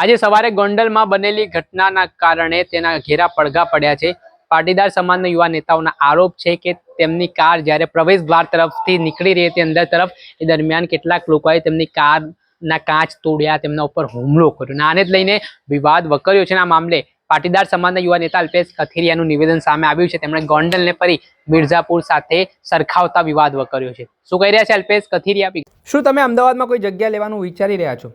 આજે સવારે ગોંડલમાં બનેલી ઘટનાના કારણે તેના ઘેરા પડઘા પડ્યા છે. પાટીદાર સમાજના યુવા નેતાઓના આરોપ છે કે તેમની કાર જ્યારે પ્રવેશ દ્વાર તરફથી નીકળી રહી હતી અંદર તરફ, એ દરમિયાન કેટલાક લોકોએ તેમની કારના કાચ તોડ્યા, તેમના ઉપર હુમલો કર્યો અને આને જ લઈને વિવાદ વકર્યો છે. આ મામલે પાટીદાર સમાજના યુવા નેતા અલ્પેશ કથિરિયાનું નિવેદન સામે આવ્યું છે. તેમણે ગોંડલને ફરી મિર્ઝાપુર સાથે સરખાવતા વિવાદ વકર્યો છે. શું કહી રહ્યા છે અલ્પેશ કથિરિયા? શું તમે અમદાવાદમાં કોઈ જગ્યા લેવાનું વિચારી રહ્યા છો?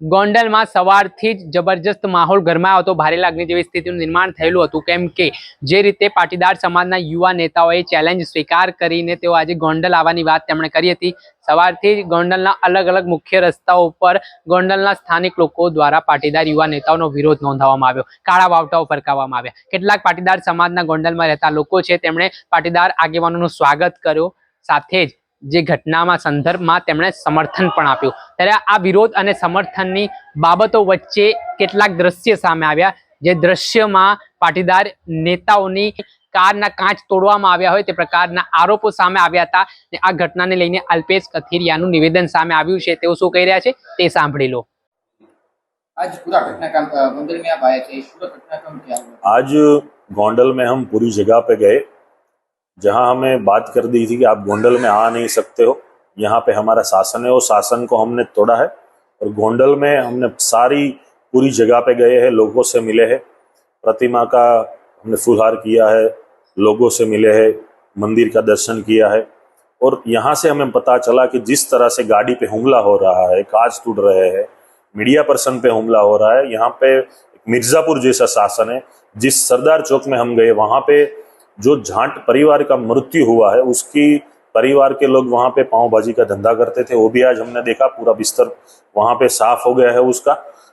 ગોંડલમાં સવારથી જ જબરજસ્ત માહોલ ગરમાયો હતો. ભારે લાગણી જેવી સ્થિતિનું નિર્માણ થયેલું હતું. કેમ કે જે રીતે પાટીદાર સમાજના યુવા નેતાઓએ ચેલેન્જ સ્વીકાર કરીને તેઓ આજે ગોંડલ આવવાની વાત તેમણે કરી હતી. સવારથી જ ગોંડલના અલગ અલગ મુખ્ય રસ્તાઓ ઉપર ગોંડલના સ્થાનિક લોકો દ્વારા પાટીદાર યુવા નેતાઓનો વિરોધ નોંધાવવામાં આવ્યો. કાળા વાવટાઓ ફરકાવવામાં આવ્યા. કેટલાક પાટીદાર સમાજના ગોંડલમાં રહેતા લોકો છે. તેમણે પાટીદાર આગેવાનોનું સ્વાગત કર્યું. સાથે જ જે ઘટનામાં સંદર્ભમાં તેમણે સમર્થન પણ આપ્યું ત્યારે આ વિરોધ અને સમર્થનની બાબતો વચ્ચે કેટલાક દ્રશ્ય સામે આવ્યા જે દ્રશ્યમાં પાટીદાર નેતાઓની કારના કાચ તોડવામાં આવ્યા હોય તે પ્રકારના આરોપો સામે આવ્યા હતા અને આ ઘટનાને લઈને અલ્પેશ કથિરિયાનું નિવેદન સામે આવ્યું છે તેઓ શું કહી રહ્યા છે તે સાંભળી લો आज पूरा घटनाक्रम अ, गोंदल में आप आए थे इस पूरा घटनाक्रम क्या हुआ आज गोंडल में हम पूरी जगह पे गए जहाँ हमें बात कर दी थी कि आप गोंडल में आ नहीं सकते हो, यहाँ पे हमारा शासन है, और शासन को हमने तोड़ा है, और गोंडल में हमने सारी पूरी जगह पे गए हैं, लोगों से मिले हैं, प्रतिमा का हमने फुलहार किया है, लोगों से मिले हैं, मंदिर का दर्शन किया है, और यहाँ से हमें पता चला कि जिस तरह से गाड़ी पे हमला हो रहा है, कांच टूट रहे हैं, मीडिया पर्सन पे हमला हो रहा है, यहाँ पे मिर्जापुर जैसा शासन है, जिस सरदार चौक में हम गए, वहाँ पे जो झांट परिवार का मृत्यु हुआ है उसकी परिवार के लोग वहाँ पे पाव भाजी का धंधा करते थे। वो भी आज हमने देखा पूरा बिस्तर वहाँ पे साफ़ हो गया है उसका।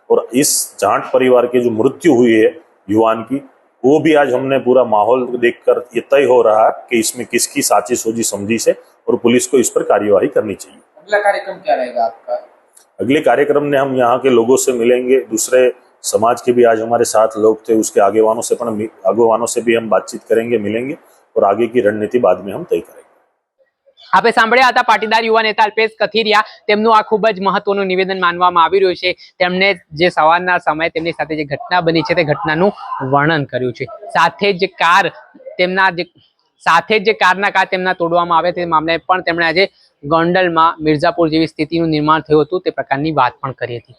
और इस जाट परिवार की जो मृत्यु हुई है युवान की वो भी आज हमने पूरा माहौल देखकर ये तय हो रहा है कि इसमें किसकी साची सोजी समझी से और पुलिस को इस पर कार्यवाही करनी चाहिए। अगला कार्यक्रम क्या रहेगा आपका? अगले कार्यक्रम में हम यहाँ के लोगों से मिलेंगे दूसरे समाज के भी आज हमारे साथ लोग थे उसके आगेवानों से पण आगेवानों से भी हम बातचीत करेंगे मिलेंगे और आगे की रणनीति बाद में हम तय करेंगे આપણે સાંભળ્યા હતા પાટીદાર યુવા નેતા અલ્પેશ કથિરિયા તેમનું આ ખૂબ જ મહત્વનું નિવેદન માનવામાં આવી રહ્યું છે તેમણે જે સવારના સમયે તેમની સાથે જે ઘટના બની છે તે ઘટનાનું વર્ણન કર્યું છે સાથે જ કાર તેમના જે સાથે જ જે કારના કાર તેમના તોડવામાં આવે તે મામલે પણ તેમણે આજે ગોંડલમાં મિર્ઝાપુર જેવી સ્થિતિનું નિર્માણ થયું હતું તે પ્રકારની વાત પણ કરી હતી